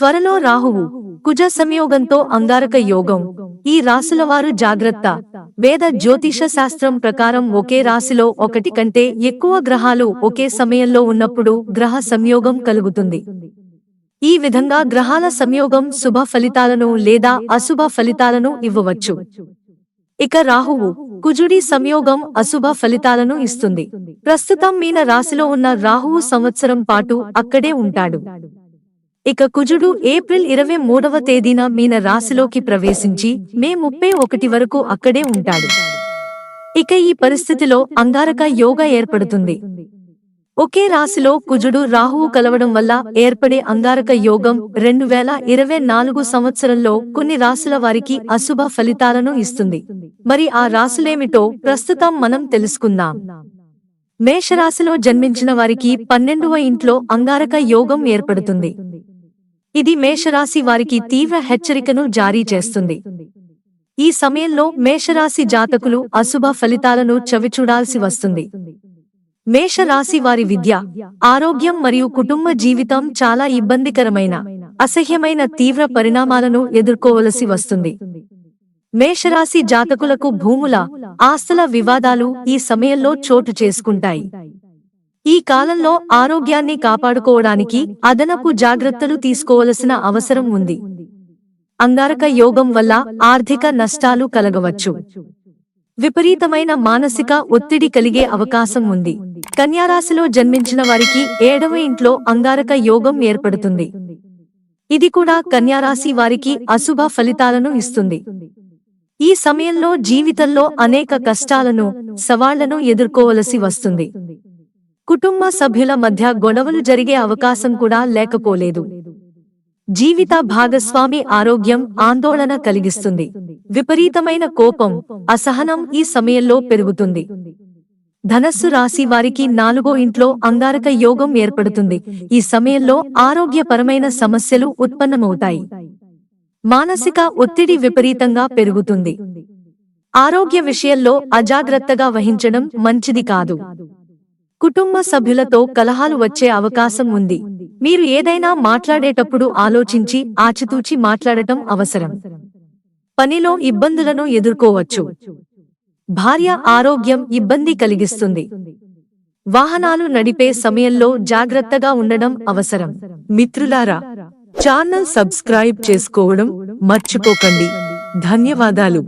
త్వరలో రాహువు కుజ సంయోగంతో అంగారక యోగం. ఈ రాసుల వారు జాగ్రత్త. వేద జ్యోతిష శాస్త్రం ప్రకారం ఒకే రాశిలో ఒకటి కంటే ఎక్కువ గ్రహాలు ఒకే సమయంలో ఉన్నప్పుడు గ్రహ సంయోగం కలుగుతుంది. ఈ విధంగా గ్రహాల సంయోగం శుభ ఫలితాలను లేదా అశుభ ఫలితాలను ఇవ్వవచ్చు. ఇక రాహువు కుజుడి సంయోగం అశుభ ఫలితాలను ఇస్తుంది. ప్రస్తుతం మీన రాశిలో ఉన్న రాహువు సంవత్సరం పాటు అక్కడే ఉంటాడు. ఇక కుజుడు ఏప్రిల్ ఇరవై మూడవ తేదీన మీన రాశిలోకి ప్రవేశించి మే ముప్పై ఒకటి వరకు అక్కడే ఉంటాడు. ఇక ఈ పరిస్థితిలో అంగారక యోగ ఏర్పడుతుంది. ఒకే రాశిలో కుజుడు రాహువు కలవడం వల్ల ఏర్పడే అంగారక యోగం రెండు వేల ఇరవై నాలుగు సంవత్సరంలో కొన్ని రాశుల వారికి అశుభ ఫలితాలను ఇస్తుంది. మరి ఆ రాశులేమిటో ప్రస్తుతం మనం తెలుసుకుందాం. మేషరాశిలో జన్మించిన వారికి పన్నెండవ ఇంట్లో అంగారక యోగం ఏర్పడుతుంది. ఇది మేషరాశి వారికి తీవ్ర హెచ్చరికను జారీ చేస్తుంది. ఈ సమయంలో మేషరాశి జాతకులు అశుభ ఫలితాలను చవిచూడాల్సి వస్తుంది. మేషరాశి వారి విద్య ఆరోగ్యం మరియు కుటుంబ జీవితం చాలా ఇబ్బందికరమైన అసహ్యమైన తీవ్ర పరిణామాలను ఎదుర్కోవలసి వస్తుంది. మేషరాశి జాతకులకు భూముల ఆస్తుల వివాదాలు ఈ సమయంలో చోటు చేసుకుంటాయి. ఈ కాలంలో ఆరోగ్యాన్ని కాపాడుకోవడానికి అదనపు జాగ్రత్తలు తీసుకోవలసిన అవసరం ఉంది. అంగారక యోగం వల్ల ఆర్థిక నష్టాలు కలగవచ్చు. విపరీతమైన మానసిక ఒత్తిడి కలిగే అవకాశం ఉంది. కన్యారాశిలో జన్మించిన వారికి ఏడవ ఇంట్లో అంగారక యోగం ఏర్పడుతుంది. ఇది కూడా కన్యారాశి వారికి అశుభ ఫలితాలను ఇస్తుంది. ఈ సమయంలో జీవితంలో అనేక కష్టాలను సవాళ్ళను ఎదుర్కోవలసి వస్తుంది. కుటుంబ సభ్యుల మధ్య గొడవలు జరిగే అవకాశం కూడా లేకపోలేదు. జీవిత భాగస్వామి ఆరోగ్యం ఆందోళన కలిగిస్తుంది. విపరీతమైన కోపం అసహనం ఈ సమయంలో పెరుగుతుంది. ధనస్సు రాశి వారికి నాలుగో ఇంట్లో అంగారక యోగం ఏర్పడుతుంది. ఈ సమయంలో ఆరోగ్యపరమైన సమస్యలు ఉత్పన్నమవుతాయి. మానసిక ఒత్తిడి విపరీతంగా పెరుగుతుంది. ఆరోగ్య విషయంలో అజాగ్రత్తగా వహించడం మంచిది కాదు. కుటుంబ సభ్యులతో కలహాలు వచ్చే అవకాశం ఉంది. మీరు ఏదైనా మాట్లాడేటప్పుడు ఆలోచించి ఆచితూచి మాట్లాడటం అవసరం. పనిలో ఇబ్బందులను ఎదుర్కోవచ్చు. భార్య ఆరోగ్యం ఇబ్బంది కలిగిస్తుంది. వాహనాలు నడిపే సమయంలో జాగ్రత్తగా ఉండడం అవసరం. మిత్రులారా ఛానల్ సబ్స్క్రైబ్ చేసుకోవడం మర్చిపోకండి. ధన్యవాదాలు.